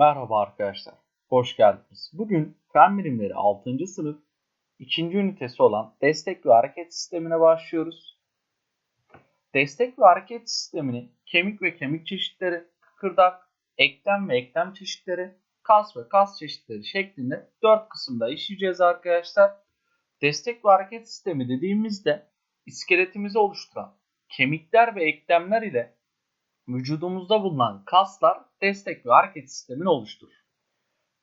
Merhaba arkadaşlar, hoş geldiniz. Bugün Fen Bilimleri 6. sınıf 2. ünitesi olan destek ve hareket sistemine başlıyoruz. Destek ve hareket sistemini kemik ve kemik çeşitleri, kıkırdak, eklem ve eklem çeşitleri, kas ve kas çeşitleri şeklinde 4 kısımda işleyeceğiz arkadaşlar. Destek ve hareket sistemi dediğimizde iskeletimizi oluşturan kemikler ve eklemler ile vücudumuzda bulunan kaslar destek ve hareket sistemini oluşturur.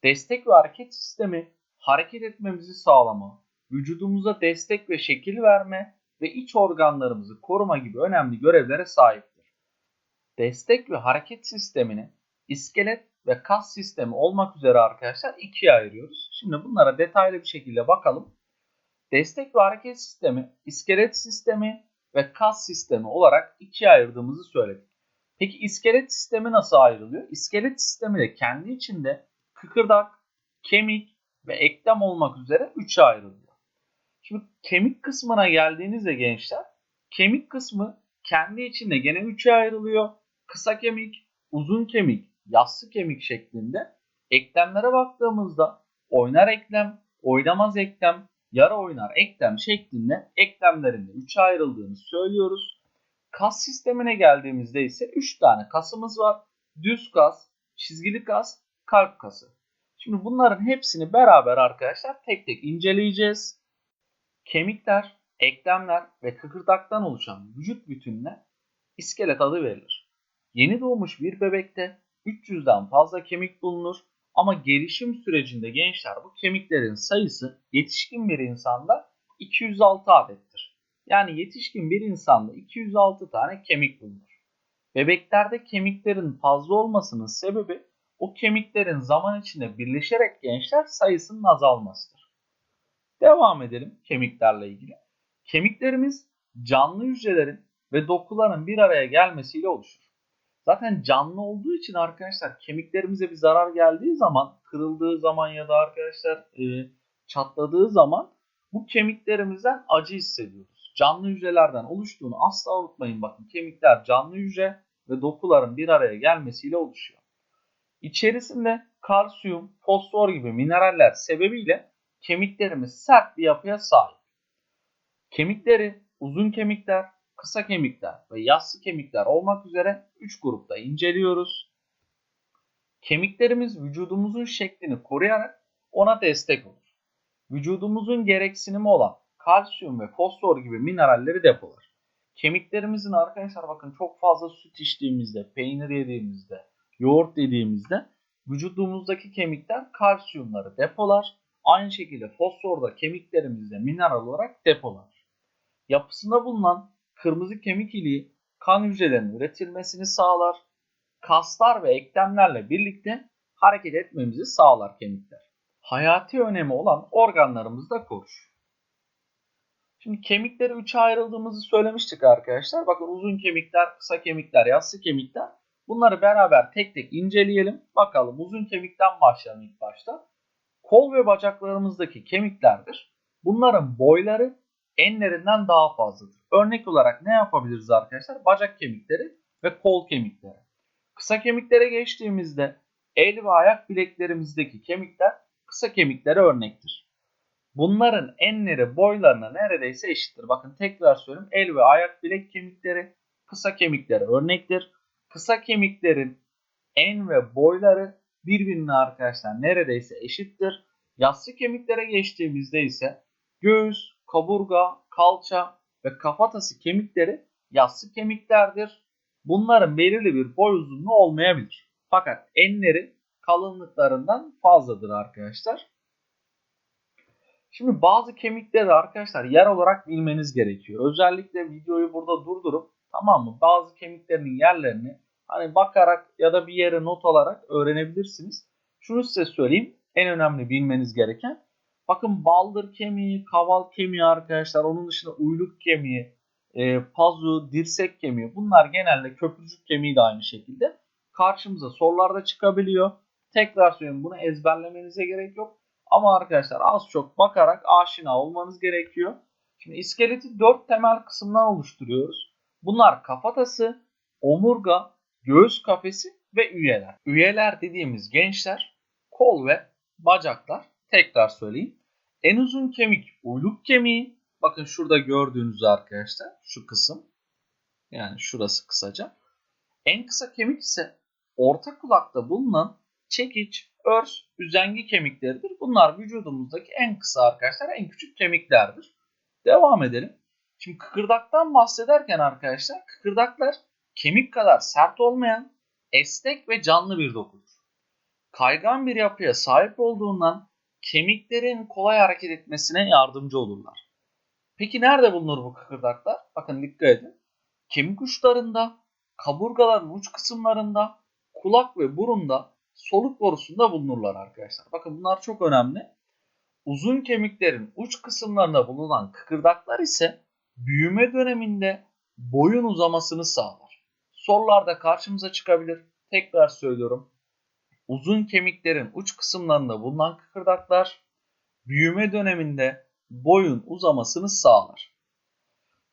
Destek ve hareket sistemi hareket etmemizi sağlama, vücudumuza destek ve şekil verme ve iç organlarımızı koruma gibi önemli görevlere sahiptir. Destek ve hareket sistemini iskelet ve kas sistemi olmak üzere arkadaşlar ikiye ayırıyoruz. Şimdi bunlara detaylı bir şekilde bakalım. Destek ve hareket sistemi, iskelet sistemi ve kas sistemi olarak ikiye ayırdığımızı söyledik. Peki iskelet sistemi nasıl ayrılıyor? İskelet sistemi de kendi içinde kıkırdak, kemik ve eklem olmak üzere üçe ayrılıyor. Şimdi kemik kısmına geldiğinizde gençler, kemik kısmı kendi içinde gene üçe ayrılıyor. Kısa kemik, uzun kemik, yassı kemik şeklinde. Eklemlere baktığımızda oynar eklem, oynamaz eklem, yara oynar eklem şeklinde eklemlerin de üçe ayrıldığını söylüyoruz. Kas sistemine geldiğimizde ise 3 tane kasımız var. Düz kas, çizgili kas, kalp kası. Şimdi bunların hepsini beraber arkadaşlar tek tek inceleyeceğiz. Kemikler, eklemler ve kıkırdaktan oluşan vücut bütününe iskelet adı verilir. Yeni doğmuş bir bebekte 300'den fazla kemik bulunur ama gelişim sürecinde gençler bu kemiklerin sayısı yetişkin bir insanda 206 adettir. Yani yetişkin bir insanda 206 tane kemik bulunur. Bebeklerde kemiklerin fazla olmasının sebebi o kemiklerin zaman içinde birleşerek gençler sayısının azalmasıdır. Devam edelim kemiklerle ilgili. Kemiklerimiz canlı hücrelerin ve dokuların bir araya gelmesiyle oluşur. Zaten canlı olduğu için arkadaşlar kemiklerimize bir zarar geldiği zaman, kırıldığı zaman ya da arkadaşlar e, çatladığı zaman bu kemiklerimizden acı hissediyoruz. Canlı hücrelerden oluştuğunu asla unutmayın. Bakın kemikler canlı hücre ve dokuların bir araya gelmesiyle oluşuyor. İçerisinde kalsiyum, fosfor gibi mineraller sebebiyle kemiklerimiz sert bir yapıya sahip. Kemikleri uzun kemikler, kısa kemikler ve yassı kemikler olmak üzere 3 grupta inceliyoruz. Kemiklerimiz vücudumuzun şeklini koruyarak ona destek olur. Vücudumuzun gereksinimi olan kalsiyum ve fosfor gibi mineralleri depolar. Kemiklerimizin arkadaşlar bakın çok fazla süt içtiğimizde, peynir yediğimizde, yoğurt yediğimizde vücudumuzdaki kemikler kalsiyumları depolar. Aynı şekilde fosfor da kemiklerimizde mineral olarak depolar. Yapısında bulunan kırmızı kemik iliği kan hücrelerinin üretilmesini sağlar. Kaslar ve eklemlerle birlikte hareket etmemizi sağlar kemikler. Hayati önemi olan organlarımızı da korur. Şimdi kemikleri üçe ayrıldığımızı söylemiştik arkadaşlar. Bakın uzun kemikler, kısa kemikler, yassı kemikler. Bunları beraber tek tek inceleyelim. Bakalım uzun kemikten başlayalım ilk başta. Kol ve bacaklarımızdaki kemiklerdir. Bunların boyları enlerinden daha fazladır. Örnek olarak ne yapabiliriz arkadaşlar? Bacak kemikleri ve kol kemikleri. Kısa kemiklere geçtiğimizde el ve ayak bileklerimizdeki kemikler kısa kemiklere örnektir. Bunların enleri boylarına neredeyse eşittir. Bakın tekrar söyleyeyim. El ve ayak bilek kemikleri kısa kemiklere örnektir. Kısa kemiklerin en ve boyları birbirine arkadaşlar neredeyse eşittir. Yassı kemiklere geçtiğimizde ise göğüs, kaburga, kalça ve kafatası kemikleri yassı kemiklerdir. Bunların belirli bir boy uzunluğu olmayabilir. Fakat enleri kalınlıklarından fazladır arkadaşlar. Şimdi bazı kemikleri arkadaşlar yer olarak bilmeniz gerekiyor. Özellikle videoyu burada durdurup tamam mı? Bazı kemiklerin yerlerini hani bakarak ya da bir yere not alarak öğrenebilirsiniz. Şunu size söyleyeyim. En önemli bilmeniz gereken bakın baldır kemiği, kaval kemiği arkadaşlar. Onun dışında uyluk kemiği, e, pazu, dirsek kemiği. Bunlar genelde köprücük kemiği de aynı şekilde. Karşımıza sorularda çıkabiliyor. Tekrar söyleyeyim bunu ezberlemenize gerek yok. Ama arkadaşlar az çok bakarak aşina olmanız gerekiyor. Şimdi iskeleti 4 temel kısımdan oluşturuyoruz. Bunlar kafatası, omurga, göğüs kafesi ve üyeler. Üyeler dediğimiz gençler kol ve bacaklar. Tekrar söyleyeyim. En uzun kemik uyluk kemiği. Bakın şurada gördüğünüz arkadaşlar şu kısım. Yani şurası kısaca. En kısa kemik ise orta kulakta bulunan çekiç, örs, üzengi kemikleridir. Bunlar vücudumuzdaki en kısa arkadaşlar en küçük kemiklerdir. Devam edelim. Şimdi kıkırdaktan bahsederken arkadaşlar kıkırdaklar kemik kadar sert olmayan esnek ve canlı bir dokudur. Kaygan bir yapıya sahip olduğundan kemiklerin kolay hareket etmesine yardımcı olurlar. Peki nerede bulunur bu kıkırdaklar? Bakın dikkat edin. Kemik uçlarında, kaburgaların uç kısımlarında, kulak ve burunda, soluk borusunda bulunurlar arkadaşlar. Bakın bunlar çok önemli. Uzun kemiklerin uç kısımlarında bulunan kıkırdaklar ise büyüme döneminde boyun uzamasını sağlar. Sorularda karşımıza çıkabilir. Tekrar söylüyorum. Uzun kemiklerin uç kısımlarında bulunan kıkırdaklar büyüme döneminde boyun uzamasını sağlar.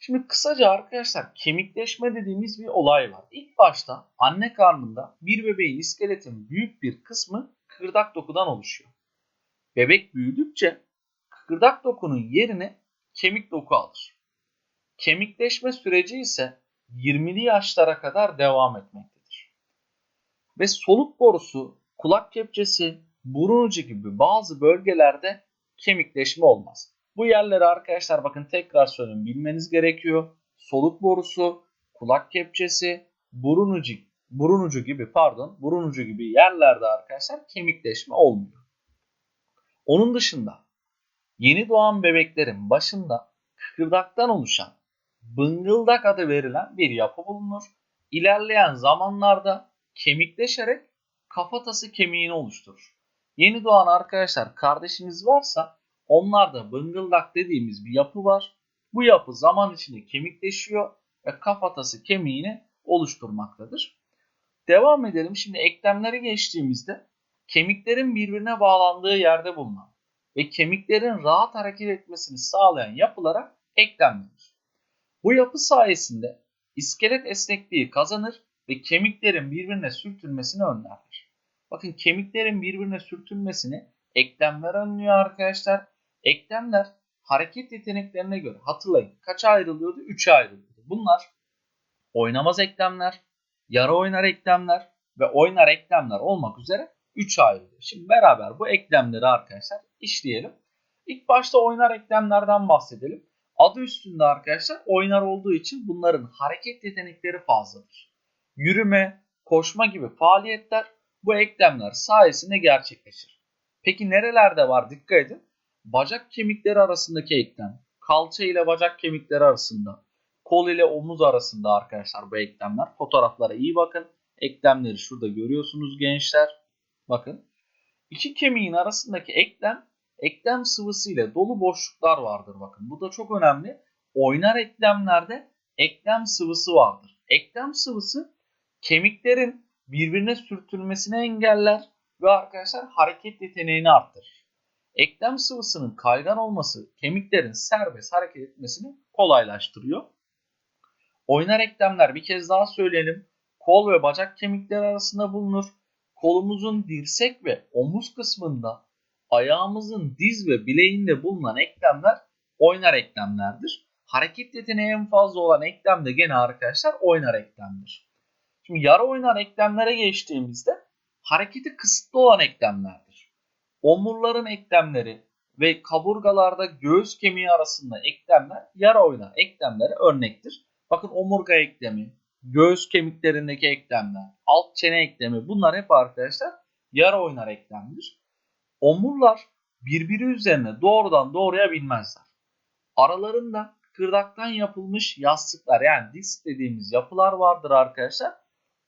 Şimdi kısaca arkadaşlar kemikleşme dediğimiz bir olay var. İlk başta anne karnında bir bebeğin iskeletin büyük bir kısmı kıkırdak dokudan oluşuyor. Bebek büyüdükçe kıkırdak dokunun yerine kemik doku alır. Kemikleşme süreci ise 20'li yaşlara kadar devam etmektedir. Ve soluk borusu, kulak kepçesi, burun ucu gibi bazı bölgelerde kemikleşme olmaz. Bu yerleri arkadaşlar bakın tekrar söyleyeyim bilmeniz gerekiyor. Soluk borusu, kulak kepçesi, burun ucu, burun ucu gibi pardon, burun ucu gibi yerlerde arkadaşlar kemikleşme olmuyor. Onun dışında yeni doğan bebeklerin başında kıkırdaktan oluşan bıngıldak adı verilen bir yapı bulunur. İlerleyen zamanlarda kemikleşerek kafatası kemiğini oluşturur. Yeni doğan arkadaşlar kardeşiniz varsa onlarda bıngıldak dediğimiz bir yapı var. Bu yapı zaman içinde kemikleşiyor ve kafatası kemiğini oluşturmaktadır. Devam edelim. Şimdi eklemleri geçtiğimizde kemiklerin birbirine bağlandığı yerde bulunan ve kemiklerin rahat hareket etmesini sağlayan yapılara eklem denir. Bu yapı sayesinde iskelet esnekliği kazanır ve kemiklerin birbirine sürtünmesini önler. Bakın kemiklerin birbirine sürtünmesini eklemler önlüyor arkadaşlar. Eklemler hareket yeteneklerine göre hatırlayın kaça ayrılıyordu? 3'e ayrılıyordu. Bunlar oynamaz eklemler, yarı oynar eklemler ve oynar eklemler olmak üzere 3'e ayrılıyor. Şimdi beraber bu eklemleri arkadaşlar işleyelim. İlk başta oynar eklemlerden bahsedelim. Adı üstünde arkadaşlar oynar olduğu için bunların hareket yetenekleri fazladır. Yürüme, koşma gibi faaliyetler bu eklemler sayesinde gerçekleşir. Peki nerelerde var dikkat edin. Bacak kemikleri arasındaki eklem, kalça ile bacak kemikleri arasında, kol ile omuz arasında arkadaşlar bu eklemler. Fotoğraflara iyi bakın. Eklemleri şurada görüyorsunuz gençler. Bakın. İki kemiğin arasındaki eklem, eklem sıvısı ile dolu boşluklar vardır bakın. Bu da çok önemli. Oynar eklemlerde eklem sıvısı vardır. Eklem sıvısı kemiklerin birbirine sürtülmesini engeller ve arkadaşlar hareket yeteneğini arttırır. Eklem sıvısının kaygan olması kemiklerin serbest hareket etmesini kolaylaştırıyor. Oynar eklemler bir kez daha söyleyelim. Kol ve bacak kemikleri arasında bulunur. Kolumuzun dirsek ve omuz kısmında ayağımızın diz ve bileğinde bulunan eklemler oynar eklemlerdir. Hareket yeteneği en fazla olan eklem de gene arkadaşlar oynar eklemdir. Şimdi yarı oynar eklemlere geçtiğimizde hareketi kısıtlı olan eklemlerdir. Omurların eklemleri ve kaburgalarda göğüs kemiği arasında eklemler yarı oynar eklemlere örnektir. Bakın omurga eklemi, göğüs kemiklerindeki eklemler, alt çene eklemi bunlar hep arkadaşlar yarı oynar eklemdir. Omurlar birbiri üzerine doğrudan doğruya binmezler. Aralarında kırdaktan yapılmış yastıklar yani disk dediğimiz yapılar vardır arkadaşlar.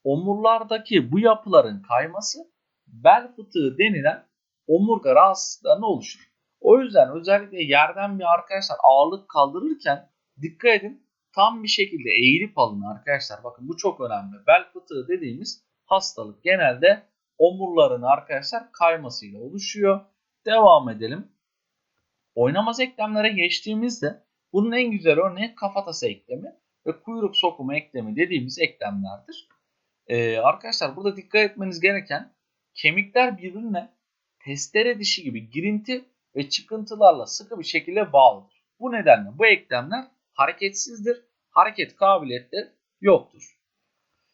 Omurlardaki bu yapıların kayması bel fıtığı denilen omurga rahatsızlıklarına oluşur. O yüzden özellikle yerden bir arkadaşlar ağırlık kaldırırken dikkat edin tam bir şekilde eğilip alın arkadaşlar. Bakın bu çok önemli. Bel fıtığı dediğimiz hastalık genelde omurların arkadaşlar kaymasıyla oluşuyor. Devam edelim. Oynamaz eklemlere geçtiğimizde bunun en güzel örneği kafatası eklemi ve kuyruk sokuma eklemi dediğimiz eklemlerdir. Ee, arkadaşlar burada dikkat etmeniz gereken kemikler birbirine testere dişi gibi girinti ve çıkıntılarla sıkı bir şekilde bağlıdır. Bu nedenle bu eklemler hareketsizdir. Hareket kabiliyetleri yoktur.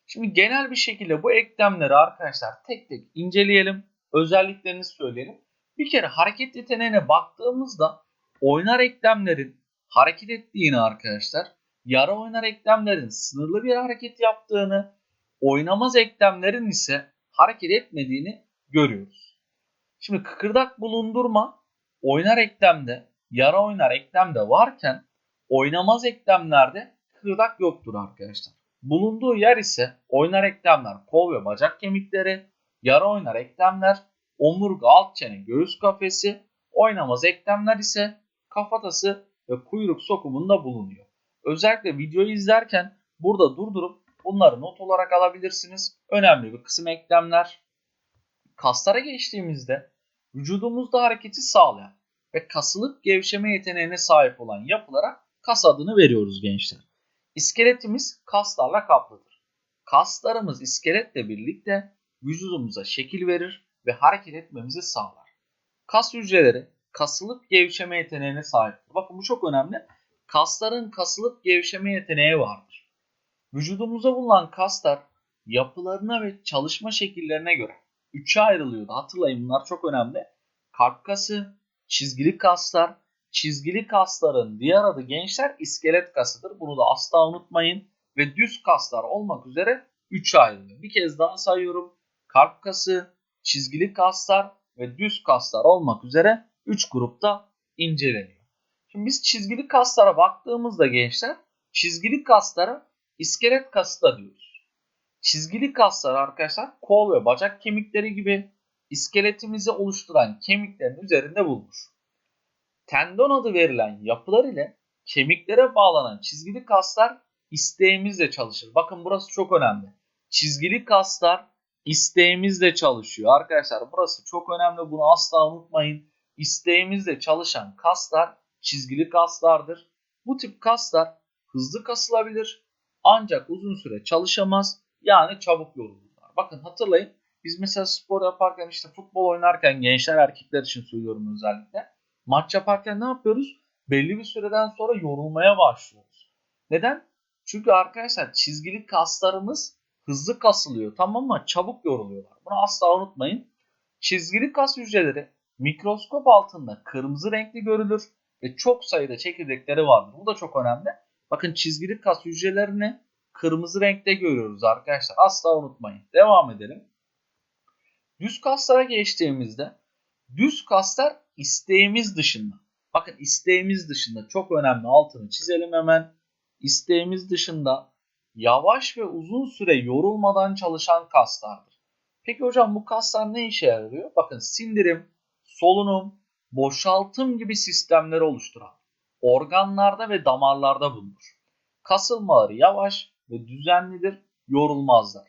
Şimdi genel bir şekilde bu eklemleri arkadaşlar tek tek inceleyelim. Özelliklerini söyleyelim. Bir kere hareket yeteneğine baktığımızda oynar eklemlerin hareket ettiğini arkadaşlar, yara oynar eklemlerin sınırlı bir hareket yaptığını, oynamaz eklemlerin ise hareket etmediğini görüyoruz. Şimdi kıkırdak bulundurma oynar eklemde, yara oynar eklemde varken oynamaz eklemlerde kıkırdak yoktur arkadaşlar. Bulunduğu yer ise oynar eklemler kol ve bacak kemikleri, yara oynar eklemler, omurga alt çene göğüs kafesi, oynamaz eklemler ise kafatası ve kuyruk sokumunda bulunuyor. Özellikle videoyu izlerken burada durdurup bunları not olarak alabilirsiniz. Önemli bir kısım eklemler. Kaslara geçtiğimizde vücudumuzda hareketi sağlayan ve kasılıp gevşeme yeteneğine sahip olan yapılara kas adını veriyoruz gençler. İskeletimiz kaslarla kaplıdır. Kaslarımız iskeletle birlikte vücudumuza şekil verir ve hareket etmemizi sağlar. Kas hücreleri kasılıp gevşeme yeteneğine sahiptir. Bakın bu çok önemli. Kasların kasılıp gevşeme yeteneği vardır. Vücudumuzda bulunan kaslar yapılarına ve çalışma şekillerine göre üçe ayrılıyordu. Hatırlayın bunlar çok önemli. Kalp kası, çizgili kaslar, çizgili kasların diğer adı gençler iskelet kasıdır. Bunu da asla unutmayın. Ve düz kaslar olmak üzere 3'e ayrılıyor. Bir kez daha sayıyorum. Kalp kası, çizgili kaslar ve düz kaslar olmak üzere 3 grupta inceleniyor. Şimdi biz çizgili kaslara baktığımızda gençler çizgili kaslara iskelet kası da diyoruz. Çizgili kaslar arkadaşlar kol ve bacak kemikleri gibi iskeletimizi oluşturan kemiklerin üzerinde bulunur. Tendon adı verilen yapılar ile kemiklere bağlanan çizgili kaslar isteğimizle çalışır. Bakın burası çok önemli. Çizgili kaslar isteğimizle çalışıyor. Arkadaşlar burası çok önemli. Bunu asla unutmayın. İsteğimizle çalışan kaslar çizgili kaslardır. Bu tip kaslar hızlı kasılabilir ancak uzun süre çalışamaz yani çabuk yorulurlar. Bakın hatırlayın biz mesela spor yaparken işte futbol oynarken gençler erkekler için söylüyorum özellikle. Maç yaparken ne yapıyoruz? Belli bir süreden sonra yorulmaya başlıyoruz. Neden? Çünkü arkadaşlar çizgili kaslarımız hızlı kasılıyor tamam mı? Çabuk yoruluyorlar. Bunu asla unutmayın. Çizgili kas hücreleri mikroskop altında kırmızı renkli görülür ve çok sayıda çekirdekleri vardır. Bu da çok önemli. Bakın çizgili kas hücrelerini kırmızı renkte görüyoruz arkadaşlar. Asla unutmayın. Devam edelim. Düz kaslara geçtiğimizde düz kaslar isteğimiz dışında. Bakın isteğimiz dışında çok önemli altını çizelim hemen. İsteğimiz dışında yavaş ve uzun süre yorulmadan çalışan kaslardır. Peki hocam bu kaslar ne işe yarıyor? Bakın sindirim, solunum, boşaltım gibi sistemleri oluşturan organlarda ve damarlarda bulunur. Kasılmaları yavaş ve düzenlidir, yorulmazlar.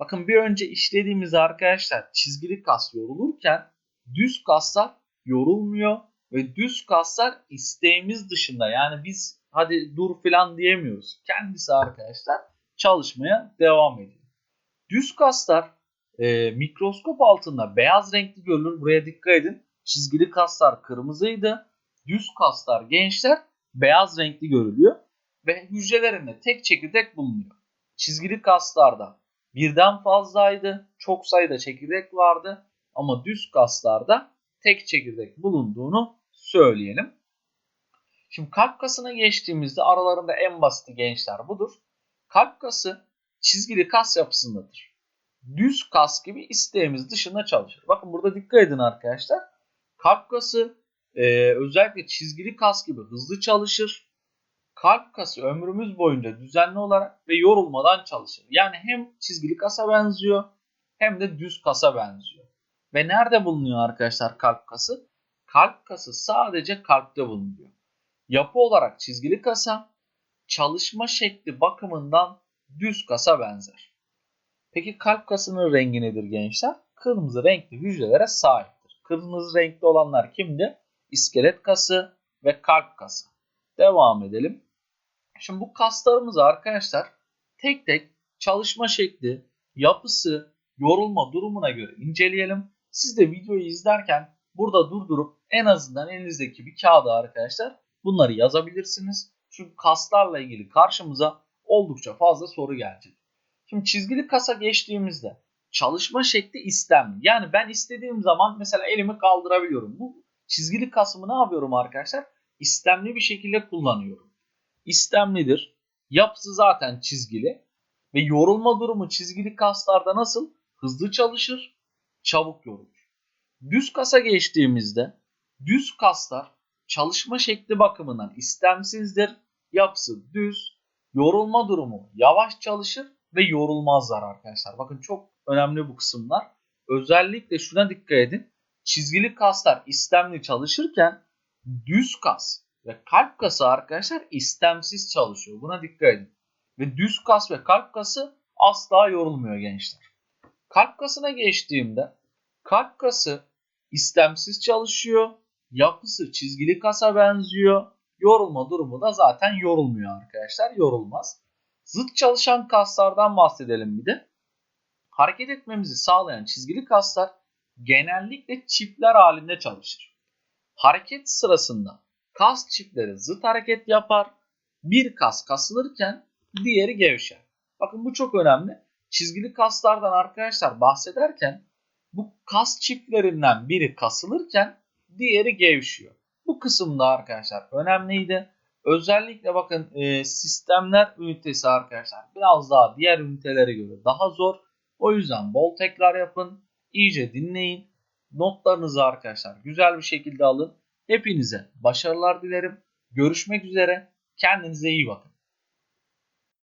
Bakın bir önce işlediğimiz arkadaşlar çizgili kas yorulurken düz kaslar yorulmuyor ve düz kaslar isteğimiz dışında yani biz hadi dur falan diyemiyoruz. Kendisi arkadaşlar çalışmaya devam ediyor. Düz kaslar e, mikroskop altında beyaz renkli görülür. Buraya dikkat edin. Çizgili kaslar kırmızıydı. Düz kaslar gençler beyaz renkli görülüyor. Ve hücrelerinde tek çekirdek bulunuyor. Çizgili kaslarda birden fazlaydı. Çok sayıda çekirdek vardı. Ama düz kaslarda tek çekirdek bulunduğunu söyleyelim. Şimdi kalp kasına geçtiğimizde aralarında en basiti gençler budur. Kalp kası çizgili kas yapısındadır. Düz kas gibi isteğimiz dışında çalışır. Bakın burada dikkat edin arkadaşlar. Kalp kası e, özellikle çizgili kas gibi hızlı çalışır. Kalp kası ömrümüz boyunca düzenli olarak ve yorulmadan çalışır. Yani hem çizgili kasa benziyor hem de düz kasa benziyor. Ve nerede bulunuyor arkadaşlar kalp kası? Kalp kası sadece kalpte bulunuyor. Yapı olarak çizgili kasa, çalışma şekli bakımından düz kasa benzer. Peki kalp kasının rengi nedir gençler? Kırmızı renkli hücrelere sahiptir. Kırmızı renkli olanlar kimdi? İskelet kası ve kalp kası. Devam edelim. Şimdi bu kaslarımız arkadaşlar tek tek çalışma şekli, yapısı, yorulma durumuna göre inceleyelim. Siz de videoyu izlerken burada durdurup en azından elinizdeki bir kağıda arkadaşlar bunları yazabilirsiniz. Çünkü kaslarla ilgili karşımıza oldukça fazla soru gelecek. Şimdi çizgili kasa geçtiğimizde çalışma şekli istemli. Yani ben istediğim zaman mesela elimi kaldırabiliyorum. Bu çizgili kasımı ne yapıyorum arkadaşlar? İstemli bir şekilde kullanıyorum. İstemlidir. Yapısı zaten çizgili. Ve yorulma durumu çizgili kaslarda nasıl? Hızlı çalışır, çabuk yorulur. Düz kasa geçtiğimizde düz kaslar çalışma şekli bakımından istemsizdir. Yapısı düz, yorulma durumu yavaş çalışır ve yorulmazlar arkadaşlar. Bakın çok önemli bu kısımlar. Özellikle şuna dikkat edin. Çizgili kaslar istemli çalışırken düz kas ve kalp kası arkadaşlar istemsiz çalışıyor. Buna dikkat edin. Ve düz kas ve kalp kası asla yorulmuyor gençler. Kalp kasına geçtiğimde kalp kası istemsiz çalışıyor. Yapısı çizgili kasa benziyor. Yorulma durumu da zaten yorulmuyor arkadaşlar. Yorulmaz. Zıt çalışan kaslardan bahsedelim bir de. Hareket etmemizi sağlayan çizgili kaslar genellikle çiftler halinde çalışır. Hareket sırasında kas çiftleri zıt hareket yapar. Bir kas kasılırken diğeri gevşer. Bakın bu çok önemli. Çizgili kaslardan arkadaşlar bahsederken bu kas çiftlerinden biri kasılırken diğeri gevşiyor. Bu kısımda arkadaşlar önemliydi. Özellikle bakın e, sistemler ünitesi arkadaşlar biraz daha diğer ünitelere göre daha zor. O yüzden bol tekrar yapın. iyice dinleyin. Notlarınızı arkadaşlar güzel bir şekilde alın. Hepinize başarılar dilerim. Görüşmek üzere. Kendinize iyi bakın.